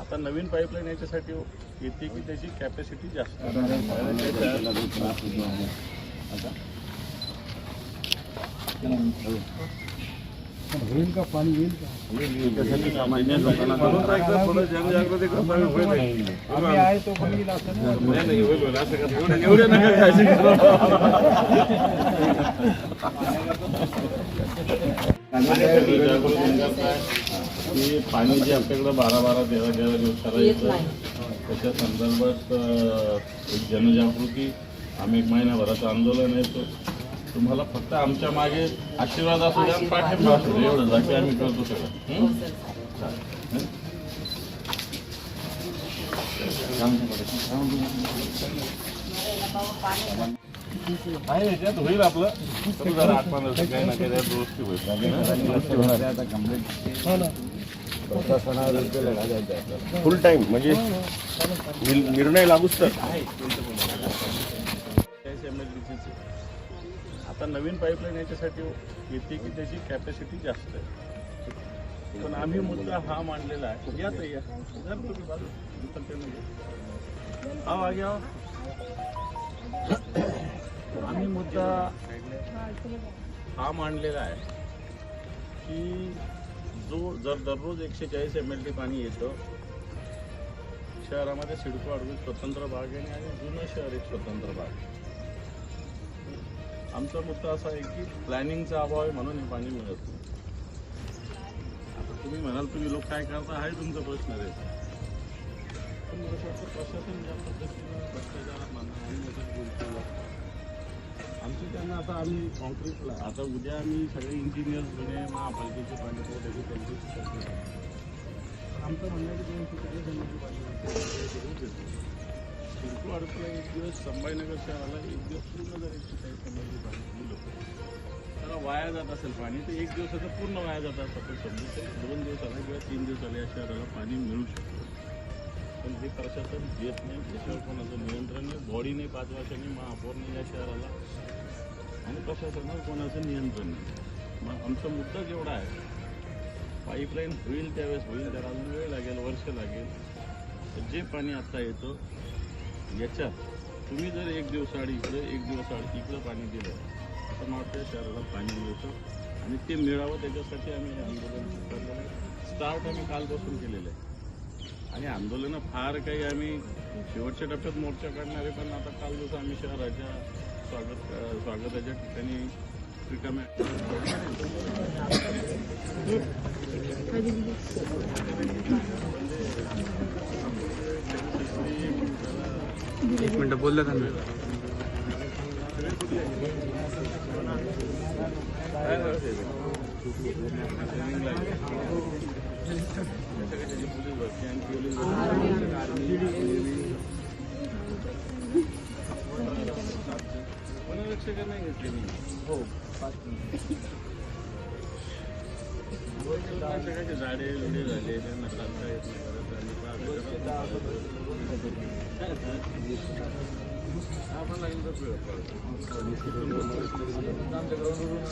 आता नवीन पाईपलाईन याच्यासाठी येते की त्याची कॅपॅसिटी जास्त. होईल का? पाणी येईल का? होईल आहे तो होईल, होईल. की पाणी जे आपल्याकडे बारा बारा तेरा तेरा दिवसाला येतं त्याच्या संदर्भात एक जनजागृती आम्ही एक महिन्याभराचं आंदोलन येतो तुम्हाला फक्त आमच्या मागे आशीर्वाद असू द्या पाठिंबा असू द्या एवढं बाकी आम्ही करतो सगळं हं? हं? आहे याच्यात होईल आपलं जरा आठ पंधरा काही ना काही त्यात दुरुस्ती फुल टाइम म्हणजे निर्णय लागूच तर. आता नवीन पाईपलाईन याच्यासाठी येते की त्याची कॅपॅसिटी जास्त आहे. पण आम्ही मुद्दा हा मांडलेला आहे. या तर या. जर तुम्ही हा आगे आम्ही मुद्दा हा मांडलेला आहे की जर दररोज एकशे चाळीस एम एल टी पाणी येतं शहरामध्ये सिडको अडवून स्वतंत्र भाग आहे आणि जुनं शहर एक स्वतंत्र भाग आहे. आमचा मुद्दा असा आहे की प्लॅनिंगचा अभाव आहे म्हणून हे पाणी मिळत नाही आता तुम्ही म्हणाल तुम्ही लोक काय करता आहे तुमचा प्रश्न आहे पण मला वाटतं प्रशासन ज्या पद्धतीनं भ्रष्टाचार मानणार आमचं त्यांना आता आम्ही कॉन्क्रीटला आता उद्या आम्ही सगळे इंजिनियर्स जुने महापालिकेचे पाणी. पण आमचं म्हणणं की चाळीस एमएलची पाणी सिडको अडकला एक दिवस संभाजीनगर शहराला एक दिवस पूर्ण जर एकशे चाळीस एमएलची पाणी दिलं त्याला वाया जात असेल पाणी तर एक दिवसाचं पूर्ण वाया जात असं आपण समजू तर दोन दिवसाला किंवा तीन दिवसाला या शहराला पाणी मिळू शकतं. पण हे प्रशासन देत नाही याच्यावर कोणाचं नियंत्रण नाही. बॉडीने पाच वर्षांनी महापौरने या शहराला आणि प्रशासनावर कोणाचं नियंत्रण नाही. मग आमचा मुद्दा जेवढा आहे पाईपलाईन होईल त्यावेळेस होईल त्याला अजून वेळ लागेल वर्ष लागेल. तर जे पाणी आत्ता येतं याच्यात तुम्ही जर एक दिवसाआड इकडं एक दिवसाआड इकडं पाणी दिलं असं मग शहराला पाणी मिळतं आणि ते मिळावं त्याच्यासाठी आम्ही हे आंदोलन आहे. स्टार्ट आम्ही कालपासून केलेलं आहे. आणि आंदोलनं फार काही आम्ही शेवटच्या टप्प्यात मोर्चा काढणारे पण आता काल जसं आम्ही शहराच्या स्वागत अं, स्वागताच्या ठिकाणी रिकाम्या एक मिनिट बोललं का मी काय करते ट्रेनिंग लागली त्याच्यासाठी पोलीस भरती आणि पोलीस Instagram'dan göstereyim. हो सगळ्याचे झाडे बिडे झाले त्यांना कापता येत नाही परत आणि बाग काय करतात? आपण लागेल तर प्रयोग करू. आमच्या ग्राउंडवरून